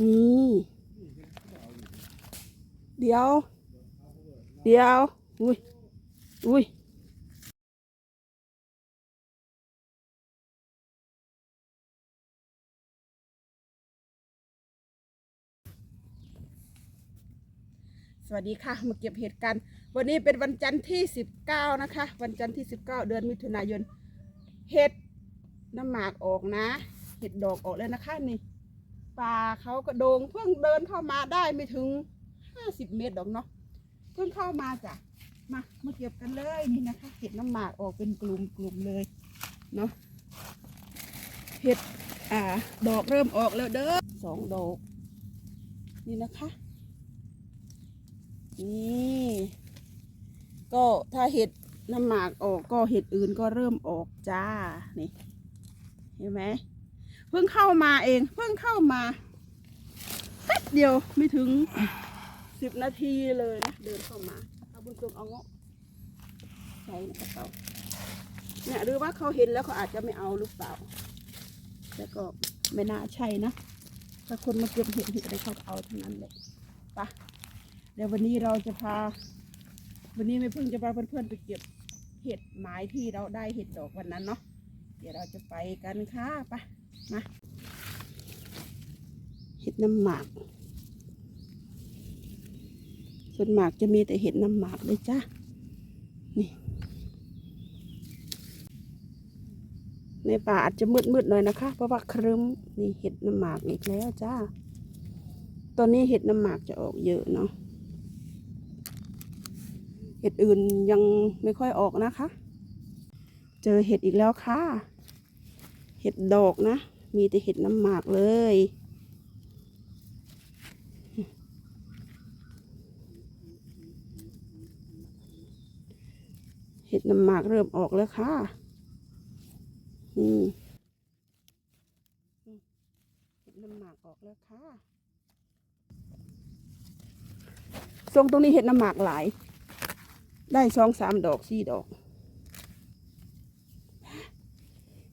นี่เดี๋ยว เดี๋ยว อุ้ย อุ้ยสวัสดีค่ะ มาเก็บเห็ดกัน วันนี้เป็นวันจันทร์ที่ 19 นะคะ วันจันทร์ที่ 19 เดือนมิถุนายน เห็ดน้ำหมากออกนะ เห็ดดอกออกแล้วนะคะนี่ ป่าเขากระโดงเพิ่งเดินเข้ามาได้ไม่ถึง50เมตรดอกเนาะเพิ่งเข้ามาจ้ะมามาเก็บกันเลยนี่นะคะเห็ดน้ำหมากออกเป็นกลุ่มกลุ่มเลยเนาะเห็ดอ่า ดอกเริ่มออกแล้วเด้อสองดอกนี่นะคะ นี่ก็ถ้าเห็ดน้ำหมากออกก็เห็ดอื่นก็เริ่มออกจ้านี่เห็นไหม เพิ่งเข้ามาเอง เพิ่งเข้ามาแป๊บเดียวไม่ถึงสิบนาทีเลยนะเดินเข้ามาเอาบุญทรงเอาเงาะใส่ในกระเป๋าเนี่ยหรือว่าเขาเห็นแล้วเขาอาจจะไม่เอาหรือเปล่าแต่ก็ไม่น่าใช่นะถ้าคนมาเก็บเห็ดเห็ดอะไรเขาเอาทั้งนั้นเลยไปะเดี๋ยววันนี้เราจะพา วันนี้ไม่เพิ่งจะพาเพื่อนๆไปเก็บเห็ดไม้ที่เราได้เห็ดดอกวันนั้นเนาะเดี๋ยวเราจะไปกันค่ะไป มาเห็ดน้ำหมาก ส่วนหมากจะมีแต่เห็ดน้ำหมากเลยจ้านี่ในป่าอาจจะมืดๆหน่อยนะคะ เพราะว่าครึ้มนี่เห็ดน้ำหมากอีกแล้วจ้าตอนนี้เห็ดน้ำหมากจะออกเยอะเนาะเห็ดอื่นยังไม่ค่อยออกนะคะ เจอเห็ดอีกแล้วค่ะ เห็ดดอกนะ มีแต่เห็ดน้ำหมากเลย เห็ดน้ำหมากเริ่มออกแล้วค่ะ นี่เห็ดน้ำหมากออกแล้วค่ะ ทรงตรงนี้เห็ดน้ำหมากหลาย ได้สองสามดอกสี่ดอก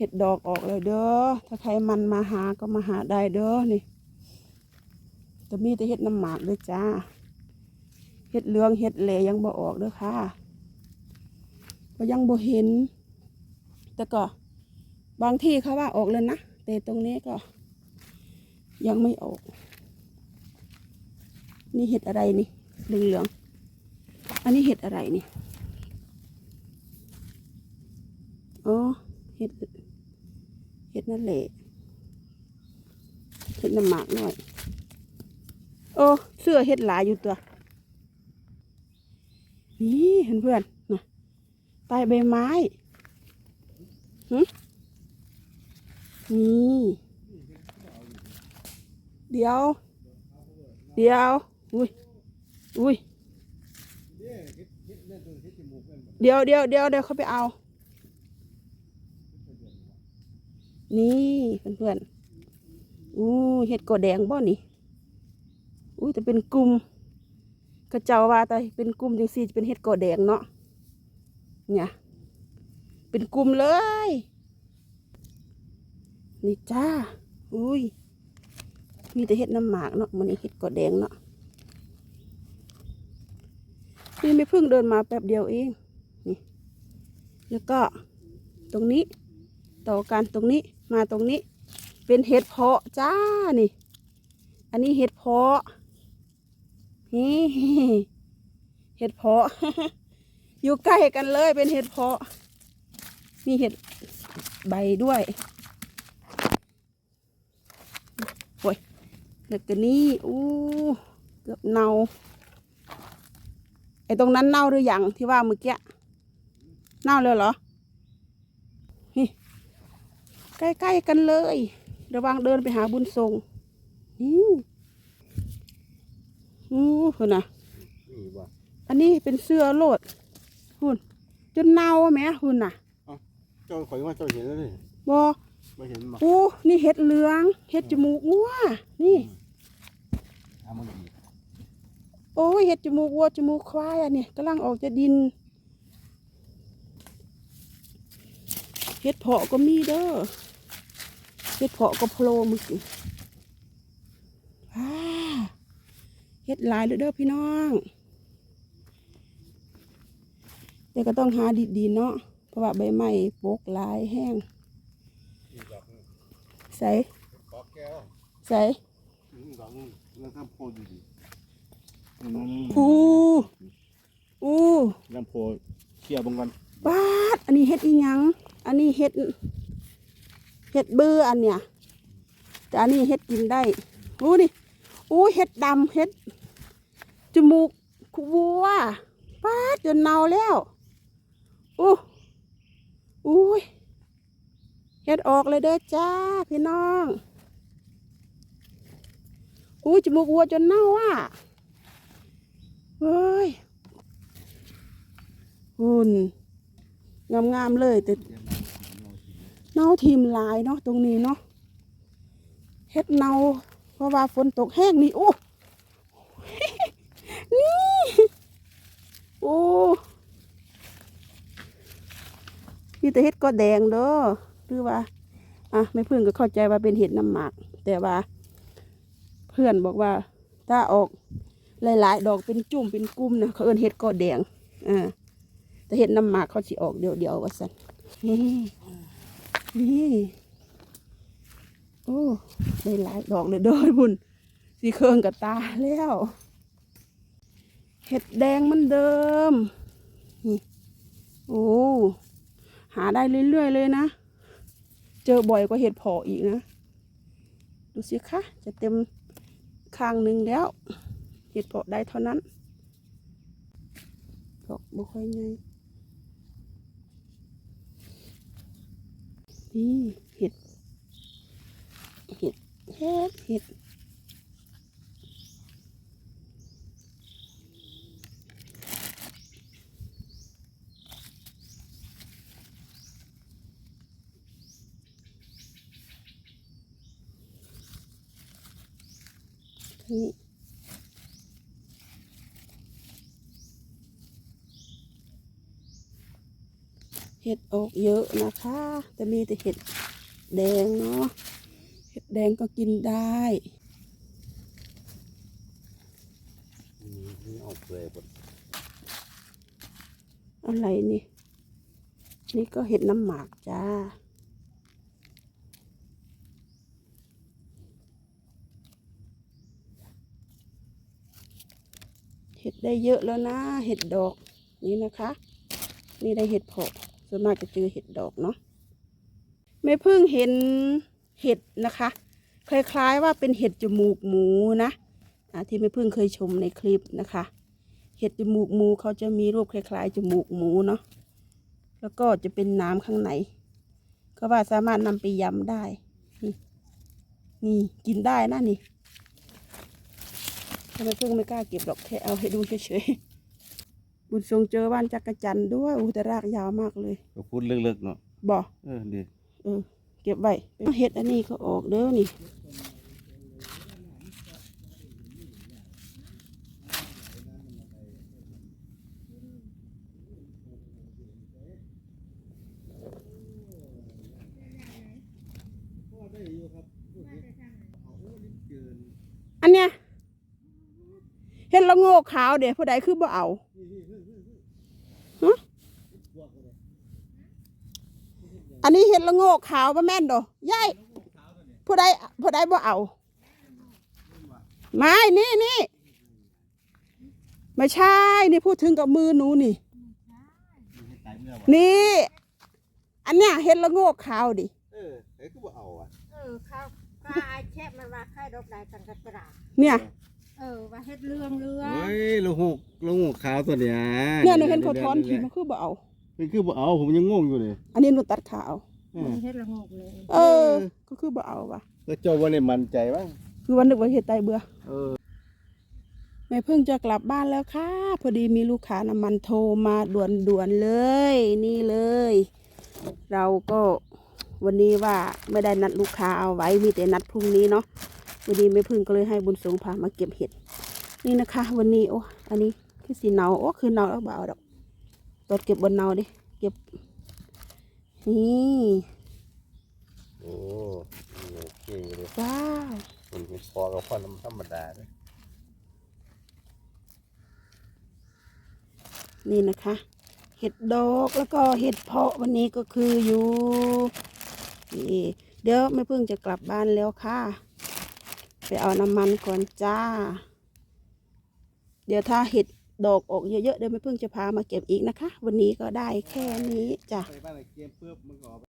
เห็ดดอกออกเลยเด้อ ถ้าใครมันมาหาก็มาหาได้เด้อนี่จะมีแต่เห็ดน้ำหมากด้วยจ้า เห็ดเหลืองเห็ดเหลยังบ่ออกเด้อค่ะก็ยังบ่เห็น แต่ก็บางที่เขาว่าออกเลยนะ แต่ตรงนี้ก็ ยังไม่ออก นี่เห็ดอะไรนี่เหลืองๆอันนี้เห็ดอะไรนี่ อ๋อ เห็ด ดนั่นแหละเห็ดน้ำหมากหน่อย โอ้เสื้อเห็ดหลายอยู่ตัว นี่เห็นเพื่อนนะใต้ใบไม้หึนี่เดี๋ยว เดี๋ยว อุ้ย อุ้ย เดี๋ยวเดี๋ยวเดี๋ยวเดี๋ยวเขาไปเอา นี่เพื่อนๆอู้เห็ดกอแดงบ่นี่อุ้ยแต่เป็นกลุ่มกระเจ้าว่าแต่เป็นกลุ่มจังสี่จะเป็นเห็ดกอแดงเนาะเนี่ยเป็นกลุ่มเลย นี่จ้าอุ้ยมีแต่เห็ดน้ำหมากเนาะมันนี่เห็ดกอแดงเนาะนี่ไม่เพิ่งเดินมาแป๊บเดียวเองนี่แล้วก็ตรงนี้ ต่อกันตรงนี้ มาตรงนี้ เป็นเห็ดเพาะจ้านี่ อันนี้เห็ดเพาะนี่เห็ดเพาะ อยู่ใกล้กันเลยเป็นเห็ดเพาะ มีเห็ดใบด้วยโอ้ยแล้วก็นี่อู้เกือบเน่าไอ้ตรงนั้นเน่าหรือยังที่ว่าเมื่อกี้เน่าเลยเหรอ ใกล้ๆกันเลย ระวังเดินไปหาบุญทรงนี่อู้หุ่นน่ะนี่บ่อันนี้เป็นเสื้อโลดหุ่นจนเน่าแหม่หุ่นน่ะเจ้าข่อยว่าเจ้าเห็นแล้วนี่บอไม่เห็นบ่อู้นี่เห็ดเหลืองเห็ดจมูกงัวนี่เอามันอีกโอ้ยเห็ดจมูกวัวจมูกควายอะเนี่ยกำลังออกจากดินเห็ดเพาะก็มีเด้อ เห็ดเพาะก็โผล่มือสิไปป้าเฮ็ดหลายเลยเด้อพี่น้อง แต่ก็ต้องหาดีๆเนาะ เพราะว่าใบไม้ปกหลายแห้งอีกดอกหนึงใส่ปอกแก้วใส่อีกดอกหนึงแล้วก็โพดีดีอู้อู้ลำโพเคลียร์บงกันปาดอันนี้เฮ็ดอีหยัง อันนี้เฮ็ด เฮ็ดเบื่ออันเนี้ยแต่อันนี้เฮ็ดกินได้อู้ดิอู้เฮ็ดดำเฮ็ดจมูกควัวปาดจนเน่าแล้วอู้อุ้ยเฮ็ดออกเลยเด้อจ้าพี่น้องอู้จมูกวัวจนเน่าอะเฮ้ยหุ่นงามๆเลยแต่ เน่าทีมหลายเนาะตรงนี้เนาะเฮ็ดเนาเพราะว่าฝนตกแห้งนี่โอ้นี่โอ้มีแต่เฮ็ดก็แดงเด้อหรือว่า อะไม่เพื่อนก็เข้าใจว่าเป็นเห็ดน้ำหมากแต่ว่า เพื่อนบอกว่า ถ้าออกหลาย ๆ ดอกเป็นจุ่มเป็นกลุ่มนะเขาเอิ้นเห็ดก็แดงอ่าแต่เห็ดน้ำหมากเขาสิออกเดียวเดียวๆว่าสันนี่ นี่ โอ้ได้หลายดอกเลยเด้อบุญสีเครื่องกับตาแล้ว เห็ดแดงเหมันเดิม นี่ โอ้ หาได้เรื่อยๆเลยนะ เจอบ่อยกว่าเห็ดเพออีกนะ ดูสิคะ จะเต็มข้างหนึ่งแล้ว เห็ดเพาะได้เท่านั้นดอกบ่ค่อยไง นี่เห็ด เห็ดเห็ดเห็ดนี่ ห็ดออกเยอะนะคะแต่มีแต่เห็ดแดงเนาะ เห็ดแดงก็กินได้นี่นี่เอาเปลือยหมดอะไรนี่ นี่ก็เห็ดน้ำหมากจ้าเห็ดได้เยอะแล้วนะ เห็ดดอกนี่นะคะ นี่ได้เห็ดเพาะ ส่วนมากจะเจอเห็ดดอกเนาะไม่เพิ่งเห็นเห็ดนะคะ คล้ายๆว่าเป็นเห็ดจมูกหมูนะที่ไม่เพิ่งเคยชมในคลิปนะคะ เห็ดจมูกหมูเขาจะมีรูปคล้ายๆจมูกหมูเนาะแล้วก็จะเป็นน้ำข้างในก็ว่าสามารถนำไปยำได้นี่นี่กินได้นะนี่ทำไมเพิ่งไม่กล้าเก็บหรอกแค่เอาให้ดูเฉยๆ บุญทรงเจอบ้านจักรจันทร์ด้วยอู้แต่รากยาวมากเลยก็พูดเลิกๆเนาะบอกเออดีเออ เก็บไว้เห็ดอันนี้ก็ออกเด้อนี่อันเนี้ยเห็ดละโงกขาวเดี๋ยวผู้ใดคือบ่เอาฮะ อันนี้เห็ดละโงกขาวบ่แม่นดอกยายผู้ใดผู้ใดบ่เอาไม่นี่นี่ไม่ใช่นี่พูดถึงกับมือหนูนี่ตายเมื่อวะนี่ อันเนี้ยเห็ดละโงกขาวดิเออไอ้ก็บ่เอาอะเออข้าวข้าไอายแช่มันว่าค่ายดอกไดสังกัดกระดาษเนี่ยเออว่าเฮ็ดเรื่องเรือเฮ้ยลูกหูกลูกหูกขาวตัวเนี้ยเนี่ยหนูเห็นเขาทอนขีมันคือบ่เอามั นคือบ่เอาผมยังงงอยู่เลยอันนี้หนูตัดขาว เออเฮ็ดละงกเลยเออ ก็คือบ่เอาว่ะ ก็เจ้าวันนี้มั่นใจบ้างคือวันนึกว่าเห็ดไตเบื่อ เออแม่เพิ่งจะกลับบ้านแล้วค่ะ พอดีมีลูกค้าน้ำมันโทรมาด่วนๆเลย นี่เลย เราก็วันนี้ว่าไม่ได้นัดลูกค้าเอาไว้มีแต่นัดพรุ่งนี้เนาะวันนี้แม่เพิ่งก็เลยให้บุญสงพามาเก็บเห็ด นี่นะคะ วันนี้โอ้อันนี้คือสีเนาโอ้คือเนาแล้วเบเอาดอก ตดเก็บบนเนาดิ เก็บ นี่โอ้โอเคเลยว้าวมันนี่พอกับพ่อน้ำธรรมดาเลยนี่นะคะ เห็ดดอกแล้วก็เห็ดเพาะวันนี้ก็คืออยู่นี่เดี๋ยวแม่พึ่งจะกลับบ้านแล้วค่ะ ไปเอาน้ำมันก่อนจ้า เดี๋ยวถ้าเห็ด ดอกออกเยอะๆเดี๋ยวแม่พึ่งจะพามาเก็บอีกนะคะ วันนี้ก็ได้แค่นี้จ้ะ ไปบ้านไอ้เกมปุ๊บมันก็ออก